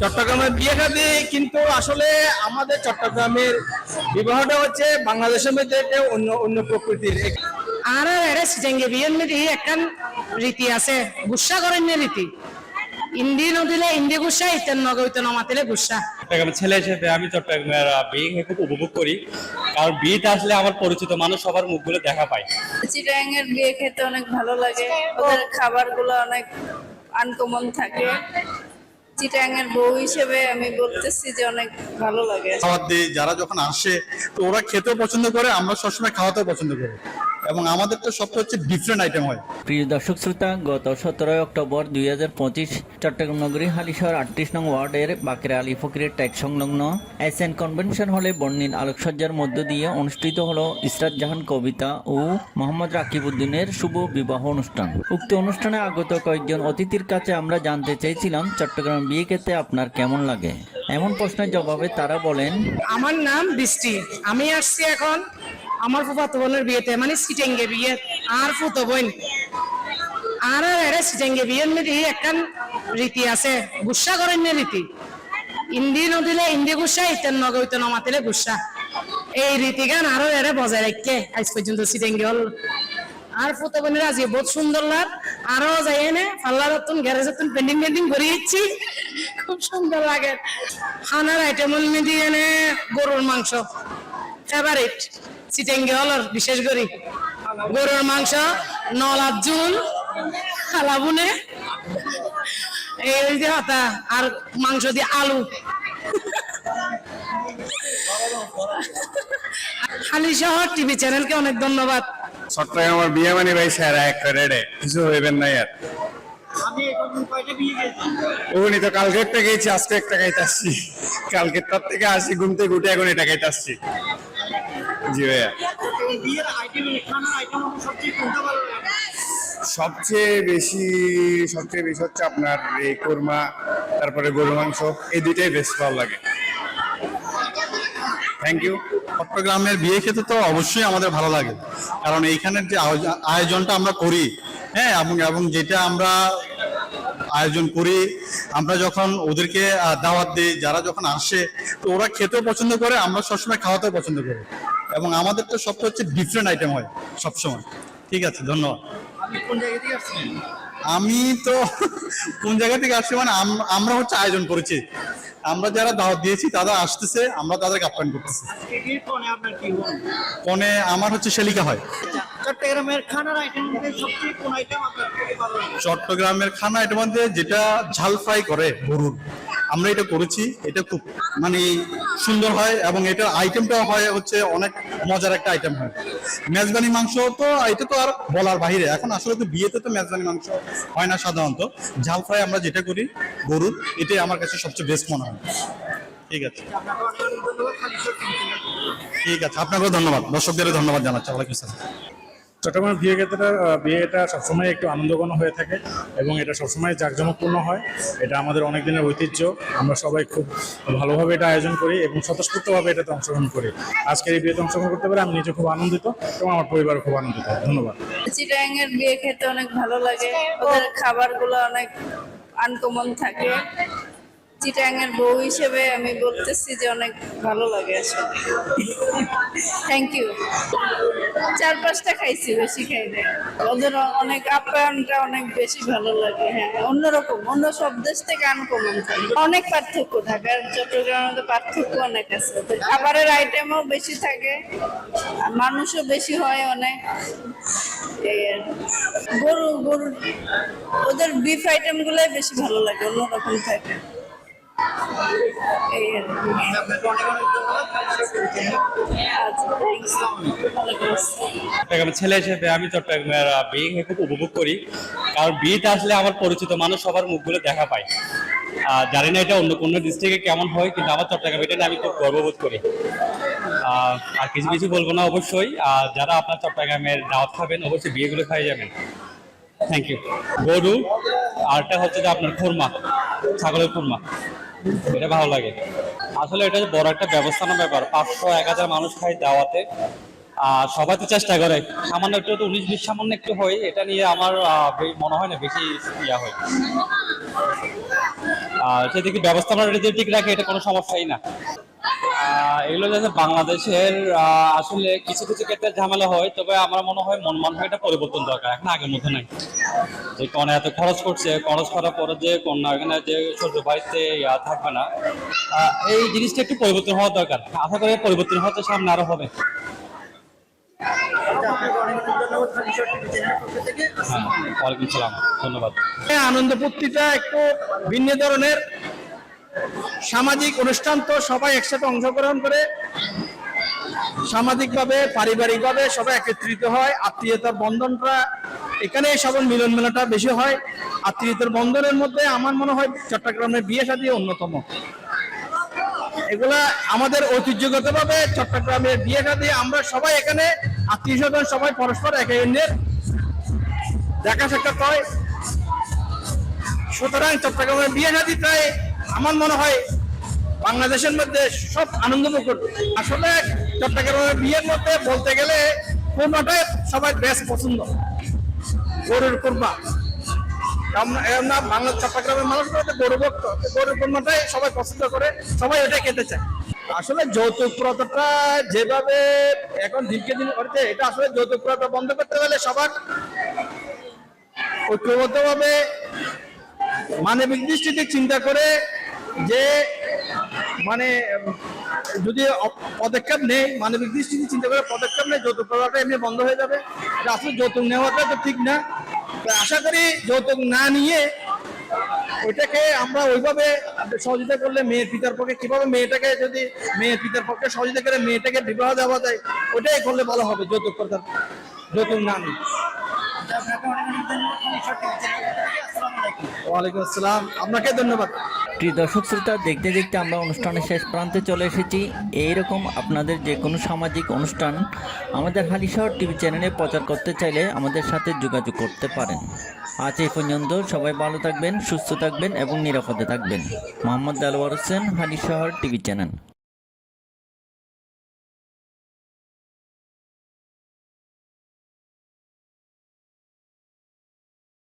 চট্টগ্রামের বিয়ে খাতে কিন্তু আসলে আমাদের চট্টগ্রামের বিবাহটা হচ্ছে বাংলাদেশের মধ্যে অন্য অন্য প্রকৃতির আর এরা সিজাঙ্গে বিয়ের মধ্যে একখান রীতি আছে গুসা করেন রীতি। ইন্দি নদিলে ইন্দি গুসা ইতেন নগ ইতেন নমাতিলে গুসা। চট্টগ্রামের ছেলে হিসেবে আমি চট্টগ্রামের বিয়ে খুব উপভোগ করি। কারণ বিয়েতে আসলে আমার পরিচিত মানুষ সবার মুখগুলো দেখা পায় চিটাং এর বিয়ে খেতে অনেক ভালো লাগে ওদের খাবারগুলো অনেক আনকমন থাকে। চিটাং বউ হিসেবে আমি বলতেছি যে অনেক ভালো লাগে। খাবার দিই যারা যখন আসে, তো ওরা খেতেও পছন্দ করে, আমরা সবসময় খাওয়াতেও পছন্দ করি। এবং আমাদের তো সবটা হচ্ছে ডিফারেন্ট আইটেম হয়। প্রিয় দর্শক শ্রোতা গত সতেরোই অক্টোবর দুই হাজার পঁচিশ চট্টগ্রাম নগরী হালিশহর আটত্রিশ নং ওয়ার্ডের বাকের আলী ফকিরের ট্যাগ সংলগ্ন এস এন কনভেনশন হলে বর্ণিল আলোকসজ্জার মধ্য দিয়ে অনুষ্ঠিত হলো ইসরাত জাহান কবিতা ও মোহাম্মদ রাকিবউদ্দিনের শুভ বিবাহ অনুষ্ঠান। উক্ত অনুষ্ঠানে আগত কয়েকজন অতিথির কাছে আমরা জানতে চেয়েছিলাম চট্টগ্রাম বিয়ে খেতে আপনার কেমন লাগে। এমন প্রশ্নের জবাবে তারা বলেন আমার নাম বৃষ্টি। আমি আসছি এখন আমার ফুফাতো বোনের বিয়েতে মানে সিটেঙ্গে বিয়ে, আর ফুতো বোন। আর এরা সিটেঙ্গে বিয়ের মধ্যে একখান রীতি আছে, গুসা করেন না রীতি। ইন্দি নদিলে ইন্দি গুসা, ইতেন নগ ইতেন নমাতিলে গুসা। এই রীতিগান আরও এরা বজায় রাখকে আজ পর্যন্ত সিটেঙ্গে হল। আর ফুতো বোনের আজ বহুত সুন্দর লাগ আরও যাই এনে পাল্লার তুন গ্যারেজ তুন পেন্ডিং করে দিচ্ছি। খুব সুন্দর লাগে। খানার আইটেম মধ্যে এনে গরুর মাংস। ফেভারিট চিটেঙ্গে হলর বিশেষ করে। গরুর মাংস, নলার ঝুল খালাবুনে এই যে হতা, আর মাংস দিয়ে আলু। খালি শহর টিভি চ্যানেলকে অনেক ধন্যবাদ। চট্টগ্রামের বিয়ে মানে ভাই সেরা একটা রেডে কিছু হইবেন না আর ওখানে তো কালকে একটা গেছি আজকে একটা খাইতে আসছি। কালকে তার থেকে আসি ঘুম থেকে উঠে এখন এটা খাইতে আসছি। সবচেয়ে বেশি সবচেয়ে বেশি হচ্ছে আপনার এই কোরমা, তারপরে গরু মাংস, এই দুইটাই বেশ ভালো লাগে। থ্যাংক ইউ চট্টগ্রামের বিয়ে খেতে তো অবশ্যই আমাদের ভালো লাগে। কারণ এইখানের যে আয়োজ- আয়োজনটা আমরা করি হ্যাঁ এবং এবং যেটা আমরা আয়োজন করি, আমরা যখন ওদেরকে দাওয়াত দিই, যারা যখন আসে, তো ওরা খেতেও পছন্দ করে, আমরা সবসময় খাওয়াতেও পছন্দ করি। এবং আমাদের তো সবটা হচ্ছে ডিফারেন্ট আইটেম হয় সবসময়। ঠিক আছে ধন্যবাদ। আমি তো কোন জায়গা থেকে আসছি মানে আমরা হচ্ছে আয়োজন করেছি। আমরা যারা দাওয়াত দিয়েছি তারা আসতেছে আমরা তাদেরকে আপ্যায়ন করতেছি। কনে আমার হচ্ছে শেলিকা হয়। চট্টগ্রামের খানার আইটেম সবচেয়ে কোন আইটেম আপনার খুবই ভালো লাগে? চট্টগ্রামের খানা এটা মধ্যে যেটা ঝাল ফ্রাই করে গরুর আমরা এটা করেছি এটা খুব মানে সুন্দর হয় এবং এটা আইটেমটা হয় হচ্ছে অনেক মজার একটা আইটেম হয়। মেজবানি মাংস তো এটা তো আর বলার বাহিরে। এখন আসলে তো বিয়েতে তো মেজবানি মাংস হয় না সাধারণত। ঝাল ফ্রাই আমরা যেটা করি গরুর এটাই আমার কাছে সবচেয়ে বেস্ট মনে হয়। ঠিক আছে। ঠিক আছে আপনাকেও ধন্যবাদ। দর্শকদেরও ধন্যবাদ জানাচ্ছি। ওয়ালাইকুম আসসালাম। চট্টগ্রামের বিয়ে ক্ষেত্রে বিয়েটা সবসময় একটু আনন্দঘন হয়ে থাকে এবং এটা সবসময় জাঁকজমকপূর্ণ হয়। এটা আমাদের অনেক দিনের ঐতিহ্য। আমরা সবাই খুব ভালোভাবে এটা আয়োজন করি এবং স্বতঃস্ফূর্তভাবে এটাতে অংশগ্রহণ করি। আজকের এই বিয়েতে অংশগ্রহণ করতে পারে আমি নিজে খুব আনন্দিত এবং আমার পরিবারও খুব আনন্দিত। ধন্যবাদ। চিটাং বিয়ে খেতে অনেক ভালো লাগে। ওদের খাবারগুলো অনেক আনকমন থাকে। চিটাং এর বউ হিসেবে আমি বলতেছি যে অনেক ভালো লাগে আসলে। থ্যাংক ইউ চার পাঁচটা খাইছি, বেশি খাই নাই। ওদের অনেক আপ্যায়নটা অনেক বেশি ভালো লাগে হ্যাঁ। অন্যরকম, অন্য সব দেশ থেকে আনকমন থাকে অনেক পার্থক্য থাকে আর চট্টগ্রামের মধ্যে পার্থক্য অনেক আছে। খাবারের আইটেমও বেশি থাকে, মানুষও বেশি হয় অনেক। গরু গরু ওদের বিফ আইটেম গুলাই বেশি ভালো লাগে, অন্যরকম থাকে। এই ছেলে হিসেবে আমি চট্টগ্রামের বিয়ে খুব উপভোগ করি। কারণ বিয়েতে আসলে আমার পরিচিত মানুষ সবার মুখগুলো দেখা পায়। জানি না এটা অন্য কোনো ডিস্ট্রিক্টে কেমন হয়, কিন্তু আমার চট্টগ্রাম এটা আমি খুব গর্ববোধ করি। আর কিছু কিছু বলব না অবশ্যই। আর যারা আপনার চট্টগ্রামের দাওয়াত খাবেন, অবশ্যই বিয়েগুলো খাই যাবেন। থ্যাংক ইউ গরু আরটা হচ্ছে যে আপনার খুরমা, ছাগলের খুরমা। এটা ভালো লাগে। আসলে এটা বড় একটা ব্যবস্থানা ব্যাপার। পাঁচশো, এক হাজার মানুষ খায় দাওয়াতে। আর সবাই তো চেষ্টা করে। সামান্য একটু তো উনিশ, বিশ, সামান্য একটু হয়। এটা নিয়ে আমার মনে হয় না, বেশি ইয়া হয়। আর সেদিকে ব্যবস্থাপনা ঠিক রাখে, এটা কোনো সমস্যাই না। এগুলো যাতে বাংলাদেশের আহ, আসলে কিছু কিছু ক্ষেত্রে ঝামেলা হয় তবে আমার মনে হয় মন মানসিকতা পরিবর্তন দরকার। এখন আগের মতো নাই। যে কন্যা এত খরচ করছে খরচ করার পরে যে কন্যা এখানে যে শ্বশুর বাড়িতে ইয়া থাকবে না আহ, এই জিনিসটা একটু পরিবর্তন হওয়া দরকার। আশা করি পরিবর্তন হয়তো সামনে আরও হবে। হ্যাঁ ওয়ালাইকুম সালাম। ধন্যবাদ। এই আনন্দ ফুর্তিটা একটু ভিন্ন ধরনের। সামাজিক অনুষ্ঠান তো সবাই একসাথে অংশগ্রহণ করে। সামাজিকভাবে, পারিবারিকভাবে সবাই একত্রিত হয়, আত্মীয়তার বন্ধনটা এখানে সব মিলন মেলাটা বেশি হয়। আত্মীয়তার বন্ধনের মধ্যে আমার মনে হয় চট্টগ্রামের বিয়ে শাদী অন্যতম। এগুলা আমাদের ঐতিহ্যগতভাবে চট্টগ্রামের বিয়ে শাদী, আমরা সবাই এখানে আত্মীয় স্বজন সবাই পরস্পর একে অন্যের দেখা সাক্ষাৎ হয়। সুতরাং চট্টগ্রামের বিয়ে শাদী প্রায় আমার মনে হয় বাংলাদেশের মধ্যে সব আনন্দ আনন্দমুখর আসলে চট্টগ্রামের বিয়ের মধ্যে বলতে গেলে কোরবাটাই সবাই বেশ পছন্দ? গরুর কোরবা আমরা বাংলা চট্টগ্রামের মানুষ গরু ভক্ত, গরুর কোরবাটাই সবাই পছন্দ করে, সবাই ওটাই খেতে চায়। আসলে যৌতুক প্রথাটা যেভাবে এখন দিনকে দিন করছে এটা আসলে যৌতুক প্রথা বন্ধ করতে হলে সবার ঐক্যবদ্ধভাবে মানবিক দৃষ্টিতে চিন্তা করে যে মানে যদি পদক্ষেপ নেই মানবিক দৃষ্টিতে চিন্তা করে পদক্ষেপ নেই, যৌতুক প্রথাটা এমনি বন্ধ হয়ে যাবে। আসলে যৌতুক নেওয়াটা তো ঠিক না। তো আশা করি যৌতুক না নিয়ে ওইটাকে আমরা ওইভাবে সহযোগিতা করলে মেয়ের পিতার পক্ষে, কীভাবে মেয়েটাকে যদি, মেয়ের পিতার পক্ষে সহযোগিতা করে মেয়েটাকে বিবাহ দেওয়া যায় ওটাই করলে ভালো হবে যৌতুক প্রথার যৌতুক না নিয়ে। ওয়ালাইকুম আসসালাম। আপনাকে ধন্যবাদ। প্রিয় দর্শক শ্রোতা, দেখতে দেখতে আমরা অনুষ্ঠানের শেষ প্রান্তে চলে এসেছি। এইরকম আপনাদের যে কোনো সামাজিক অনুষ্ঠান আমাদের হালিশহর টিভি চ্যানেলে প্রচার করতে চাইলে আমাদের সাথে যোগাযোগ করতে পারেন। আজ এই পর্যন্ত সবাই ভালো থাকবেন, সুস্থ থাকবেন এবং নিরাপদে থাকবেন। Mohammad Delwar Hossain, Halishahar TV channel.